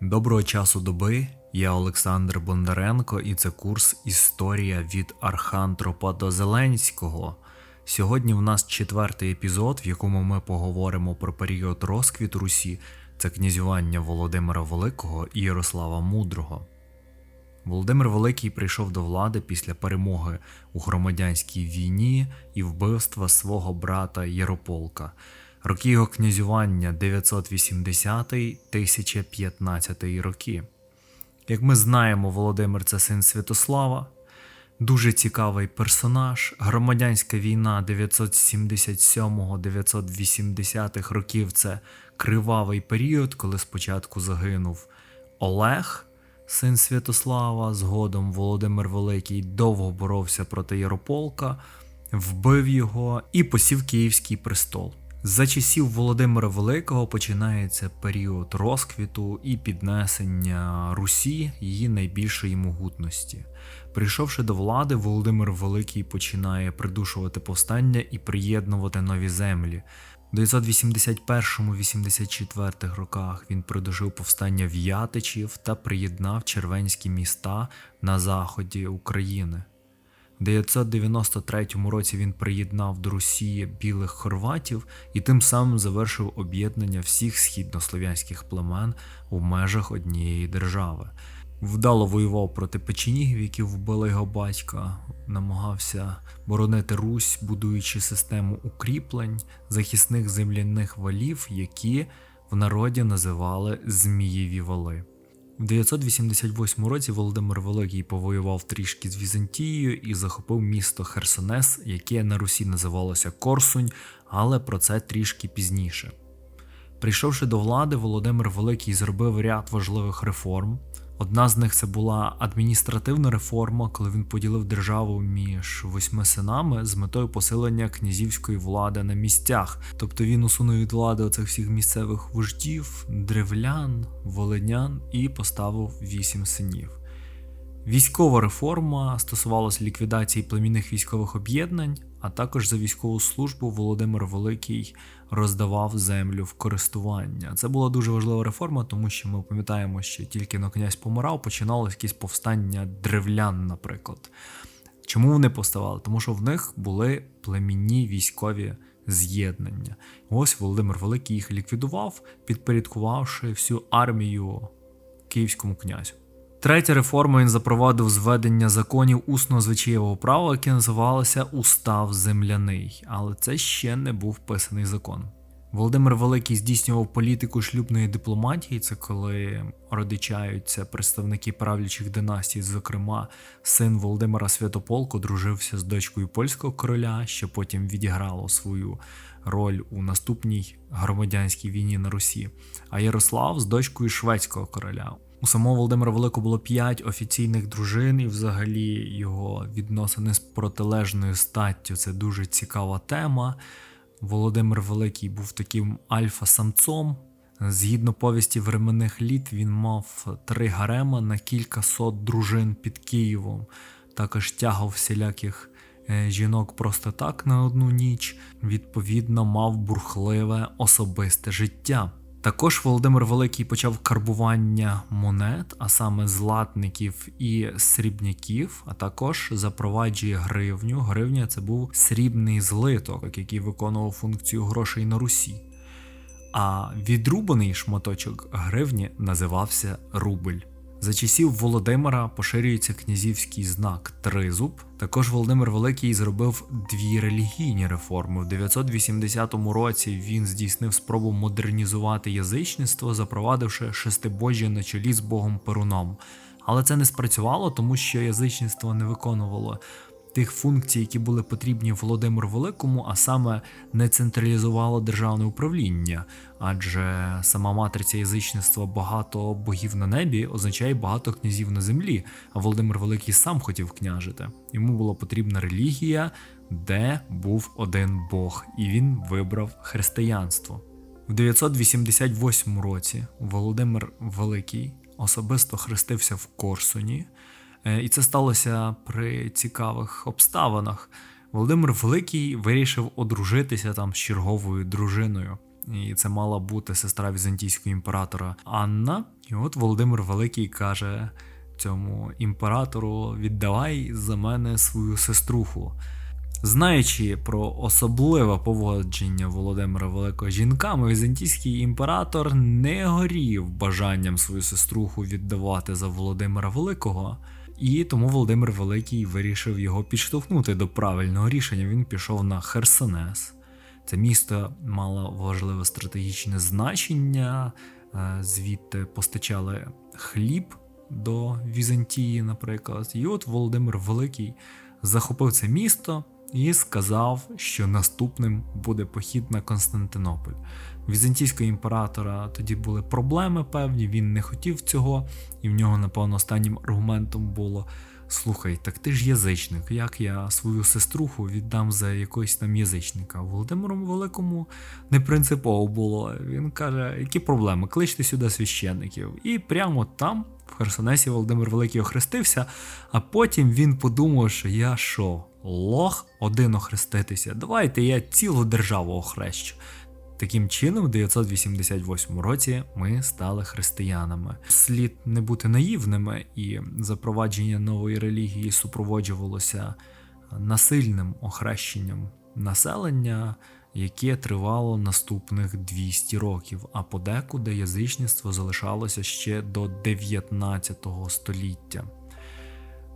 Доброго часу доби. Я Олександр Бондаренко, і це курс Історія від Архантропа до Зеленського. Сьогодні в нас четвертий епізод, в якому ми поговоримо про період розквіту Русі це князювання Володимира Великого і Ярослава Мудрого. Володимир Великий прийшов до влади після перемоги у громадянській війні і вбивства свого брата Ярополка. Роки його князювання 980-1015 роки. Як ми знаємо, Володимир це син Святослава, дуже цікавий персонаж. Громадянська війна 977-980 років це кривавий період, коли спочатку загинув Олег, син Святослава, згодом Володимир Великий довго боровся проти Ярополка, вбив його і посів Київський престол. За часів Володимира Великого починається період розквіту і піднесення Русі її найбільшої могутності. Прийшовши до влади, Володимир Великий починає придушувати повстання і приєднувати нові землі. У 981-84 роках він придушив повстання в'ятичів та приєднав червенські міста на заході України. У 993 році він приєднав до Росії білих хорватів і тим самим завершив об'єднання всіх східнослов'янських племен у межах однієї держави. Вдало воював проти печенігів, які вбили його батька, намагався боронити Русь, будуючи систему укріплень, захисних земляних валів, які в народі називали Змієві вали. В 988 році Володимир Великий повоював трішки з Візантією і захопив місто Херсонес, яке на Русі називалося Корсунь, але про це трішки пізніше. Прийшовши до влади, Володимир Великий зробив ряд важливих реформ. Одна з них це була адміністративна реформа, коли він поділив державу між восьми синами з метою посилення князівської влади на місцях. Тобто він усунув від влади оцих всіх місцевих вождів, древлян, волинян і поставив вісім синів. Військова реформа стосувалася ліквідації племінних військових об'єднань, а також за військову службу Володимир Великий роздавав землю в користування. Це була дуже важлива реформа, тому що ми пам'ятаємо, що тільки на князь помирав, починалось якісь повстання древлян, наприклад. Чому вони повставали? Тому що в них були племінні військові з'єднання. Ось Володимир Великий їх ліквідував, підпорядкувавши всю армію київському князю. Третя реформа він запровадив зведення законів усного звичаєвого права, яке називалося Устав земляний, але це ще не був писаний закон. Володимир Великий здійснював політику шлюбної дипломатії, це коли родичаються представники правлячих династій, зокрема, син Володимира Святополку дружився з дочкою польського короля, що потім відіграло свою роль у наступній громадянській війні на Русі, а Ярослав з дочкою шведського короля. У самого Володимира Великого було п'ять офіційних дружин, і взагалі його відносини з протилежною статтю це дуже цікава тема. Володимир Великий був таким альфа-самцом. Згідно повісті временних літ, він мав три гарема на кілька сот дружин під Києвом. Також тягав всіляких е, жінок просто так на одну ніч. Відповідно, мав бурхливе особисте життя. Також Володимир Великий почав карбування монет, а саме златників і срібняків, а також запроваджує гривню. Гривня це був срібний злиток, який виконував функцію грошей на Русі. А відрубаний шматочок гривні називався рубль. За часів Володимира поширюється князівський знак Тризуб. Також Володимир Великий зробив дві релігійні реформи. В 980 році він здійснив спробу модернізувати язичництво, запровадивши шестибожжя на чолі з Богом Перуном. Але це не спрацювало, тому що язичництво не виконувало тих функцій, які були потрібні Володимиру Великому, а саме не централізувало державне управління, адже сама матриця язичництва багато богів на небі означає багато князів на землі. А Володимир Великий сам хотів княжити. Йому була потрібна релігія, де був один Бог, і він вибрав християнство. В 988 році Володимир Великий особисто хрестився в Корсуні. Е, і це сталося при цікавих обставинах. Володимир Великий вирішив одружитися там з черговою дружиною. і це мала бути сестра візантійського імператора Анна. І от Володимир Великий каже цьому імператору: віддавай за мене свою сеструху. Знаючи про особливе поводження Володимира Великого жінками, візантійський імператор не горів бажанням свою сеструху віддавати за Володимира Великого, і тому Володимир Великий вирішив його підштовхнути до правильного рішення. Він пішов на Херсонес. Це місто мало важливе стратегічне значення, е, звідти постачали хліб до Візантії, наприклад. І от Володимир Великий захопив це місто і сказав, що наступним буде похід на Константинополь. Візантійського імператора тоді були проблеми певні, він не хотів цього, і в нього, напевно, останнім аргументом було. Слухай, так ти ж язичник, як я свою сеструху віддам за якогось там язичника? Володимиру Великому не принципово було. Він каже, які проблеми? Кличте сюди священників. І прямо там, в Херсонесі, Володимир Великий охрестився, а потім він подумав, що я що, лох один охреститися? Давайте я цілу державу охрещу. Таким чином, в 988 році ми стали християнами. Слід не бути наївними, і запровадження нової релігії супроводжувалося насильним охрещенням населення, яке тривало наступних 200 років, а подекуди язичництво залишалося ще до 19 століття.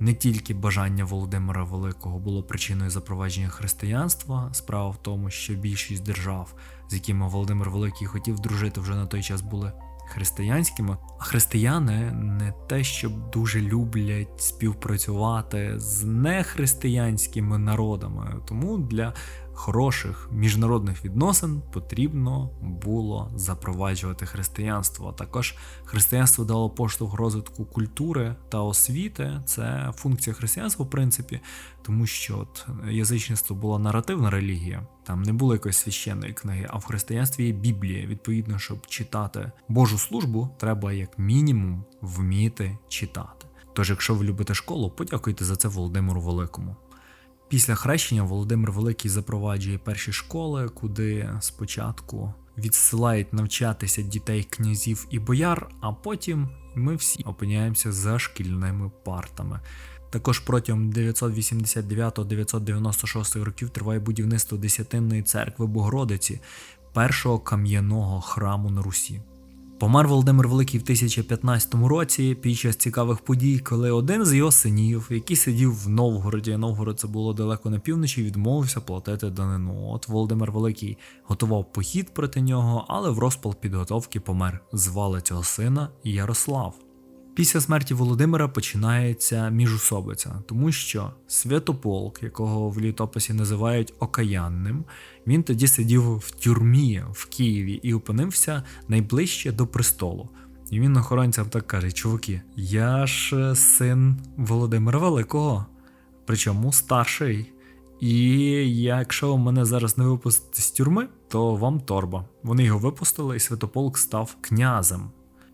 Не тільки бажання Володимира Великого було причиною запровадження християнства. Справа в тому, що більшість держав, з якими Володимир Великий хотів дружити, вже на той час були християнськими. А християни не те, щоб дуже люблять співпрацювати з нехристиянськими народами. Тому для хороших міжнародних відносин потрібно було запроваджувати християнство. Також християнство дало поштовх розвитку культури та освіти. Це функція християнства, в принципі, тому що от язичництво була наративна релігія, там не було якоїсь священної книги, а в християнстві є Біблія. Відповідно, щоб читати Божу службу, треба як мінімум вміти читати. Тож, якщо ви любите школу, подякуйте за це Володимиру Великому. Після хрещення Володимир Великий запроваджує перші школи, куди спочатку відсилають навчатися дітей князів і бояр, а потім ми всі опиняємося за шкільними партами. Також протягом 989-996 років триває будівництво Десятинної церкви Богородиці, першого кам'яного храму на Русі. Помер Володимир Великий в 1015 році під час цікавих подій, коли один з його синів, який сидів в Новгороді, Новгород це було далеко на півночі, відмовився платити данину. От Володимир Великий готував похід проти нього, але в розпал підготовки помер. Звали цього сина Ярослав. Після смерті Володимира починається міжусобиця, тому що Святополк, якого в літописі називають окаянним, він тоді сидів в тюрмі в Києві і опинився найближче до престолу. І він охоронцям так каже: чуваки, я ж син Володимира Великого, причому старший. І якщо мене зараз не випустити з тюрми, то вам торба. Вони його випустили, і Святополк став князем.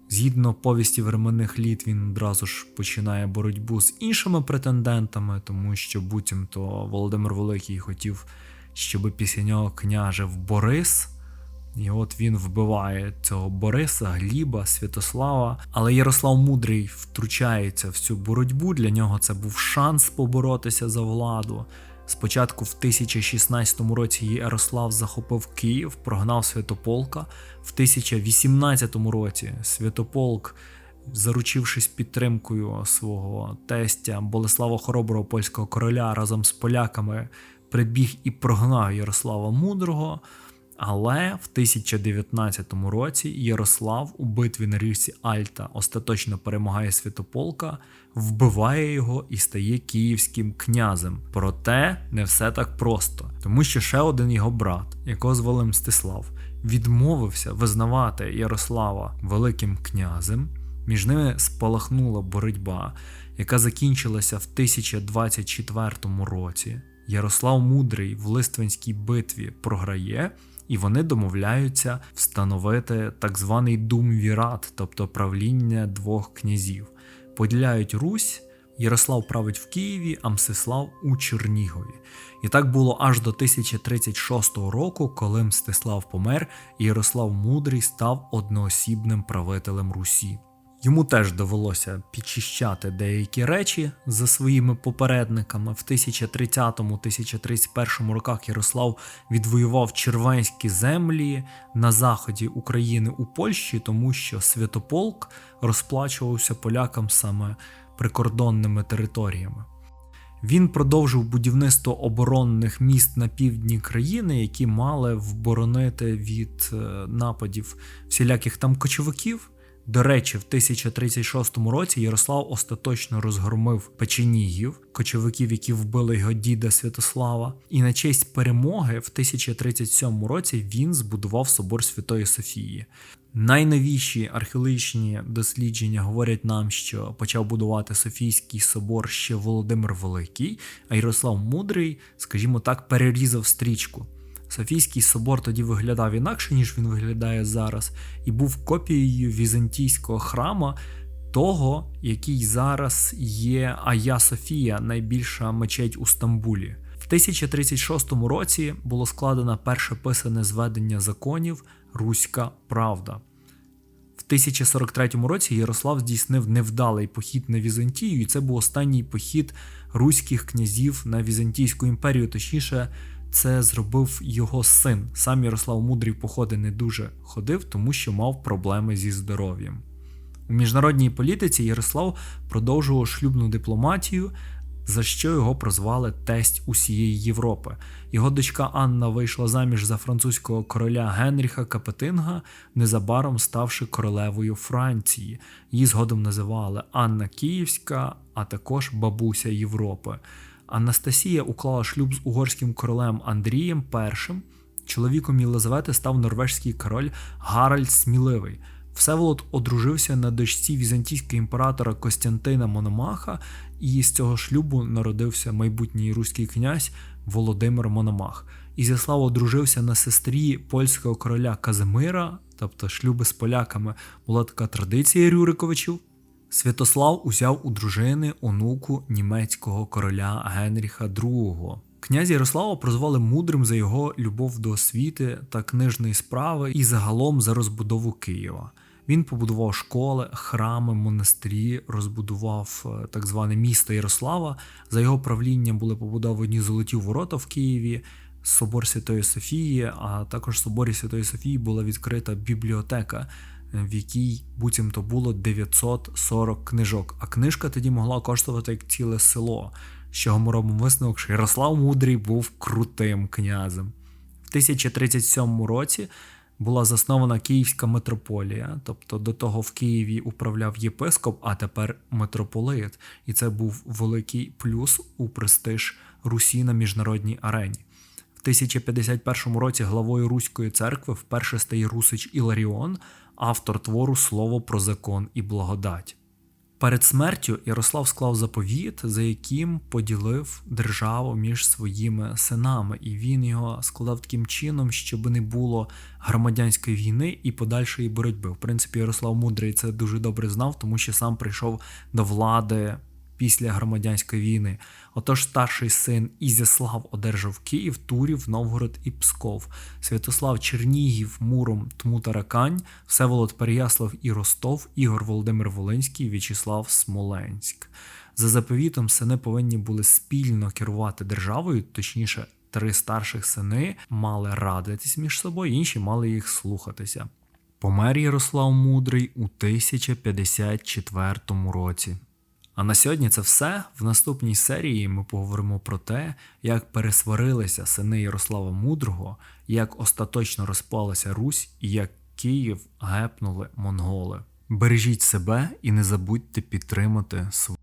Згідно повісті временних літ, він одразу ж починає боротьбу з іншими претендентами, тому що буцімто Володимир Великий хотів, щоб після нього княжив Борис. І от він вбиває цього Бориса, Гліба, Святослава. Але Ярослав Мудрий втручається в цю боротьбу. Для нього це був шанс поборотися за владу. Спочатку в 1016 році Ярослав захопив Київ, прогнав Святополка. В 1018 році Святополк, заручившись підтримкою свого тестя Болеслава Хороброго польського короля разом з поляками, прибіг і прогнав Ярослава Мудрого. Але в 1019 році Ярослав у битві на річці Альта остаточно перемагає Святополка, вбиває його і стає київським князем. Проте не все так просто, тому що ще один його брат, якого звали Мстислав, відмовився визнавати Ярослава великим князем. Між ними спалахнула боротьба, яка закінчилася в 1024 році. Ярослав Мудрий в Лиственській битві програє і вони домовляються встановити так званий думвірат, тобто правління двох князів, поділяють Русь Ярослав править в Києві, а Мстислав у Чернігові. І так було аж до 1036 року, коли Мстислав помер, і Ярослав Мудрий став одноосібним правителем Русі. Йому теж довелося підчищати деякі речі за своїми попередниками. В 1030-1031 роках Ярослав відвоював червенські землі на заході України у Польщі, тому що Святополк розплачувався полякам саме прикордонними територіями. Він продовжив будівництво оборонних міст на півдні країни, які мали вборонити від е, нападів всіляких там кочовиків. До речі, в 1036 році Ярослав остаточно розгромив печенігів, кочовиків, які вбили його діда Святослава. І на честь перемоги в 1037 році він збудував собор Святої Софії. Найновіші археологічні дослідження говорять нам, що почав будувати Софійський собор ще Володимир Великий, а Ярослав Мудрий, скажімо так, перерізав стрічку. Софійський собор тоді виглядав інакше, ніж він виглядає зараз, і був копією візантійського храма, того, який зараз є Ая Софія, найбільша мечеть у Стамбулі. В 1036 році було складено перше писане зведення законів Руська Правда. В 1043 році Ярослав здійснив невдалий похід на Візантію, і це був останній похід руських князів на Візантійську імперію, точніше це зробив його син. Сам Ярослав Мудрий походи не дуже ходив, тому що мав проблеми зі здоров'ям. У міжнародній політиці Ярослав продовжував шлюбну дипломатію, за що його прозвали тесть усієї Європи. Його дочка Анна вийшла заміж за французького короля Генріха Капетинга, незабаром ставши королевою Франції. Її згодом називали Анна Київська, а також бабуся Європи. Анастасія уклала шлюб з угорським королем Андрієм І. Чоловіком Єлизавети став норвежський король Гаральд Сміливий. Всеволод одружився на дочці візантійського імператора Костянтина Мономаха, і з цього шлюбу народився майбутній руський князь Володимир Мономах. Ізяслав одружився на сестрі польського короля Казимира, тобто шлюби з поляками була така традиція Рюриковичів. Святослав узяв у дружини онуку німецького короля Генріха II. Князь Ярослава прозвали мудрим за його любов до освіти та книжної справи і загалом за розбудову Києва. Він побудував школи, храми, монастирі, розбудував е, так зване місто Ярослава. За його правління були побудовані золоті ворота в Києві, собор Святої Софії, а також в соборі Святої Софії була відкрита бібліотека в якій буцімто було 940 книжок. А книжка тоді могла коштувати як ціле село. З чого ми робимо висновок, що Ярослав Мудрий був крутим князем. В 1037 році була заснована Київська митрополія, тобто до того в Києві управляв єпископ, а тепер митрополит. І це був великий плюс у престиж Русі на міжнародній арені. В 1051 році главою Руської церкви вперше стає Русич Іларіон, автор твору Слово про закон і благодать. Перед смертю Ярослав склав заповіт, за яким поділив державу між своїми синами, і він його складав таким чином, щоб не було громадянської війни і подальшої боротьби. В принципі, Ярослав Мудрий це дуже добре знав, тому що сам прийшов до влади після громадянської війни. Отож, старший син Ізяслав одержав Київ, Турів, Новгород і Псков, Святослав Чернігів, Муром, Тмутаракань, Всеволод Переяслав і Ростов, Ігор Володимир Волинський, В'ячеслав Смоленськ. За заповітом сини повинні були спільно керувати державою, точніше, три старших сини мали радитись між собою, інші мали їх слухатися. Помер Ярослав Мудрий у 1054 році. А на сьогодні це все. В наступній серії ми поговоримо про те, як пересварилися сини Ярослава Мудрого, як остаточно розпалася Русь і як Київ гепнули монголи. Бережіть себе і не забудьте підтримати свої.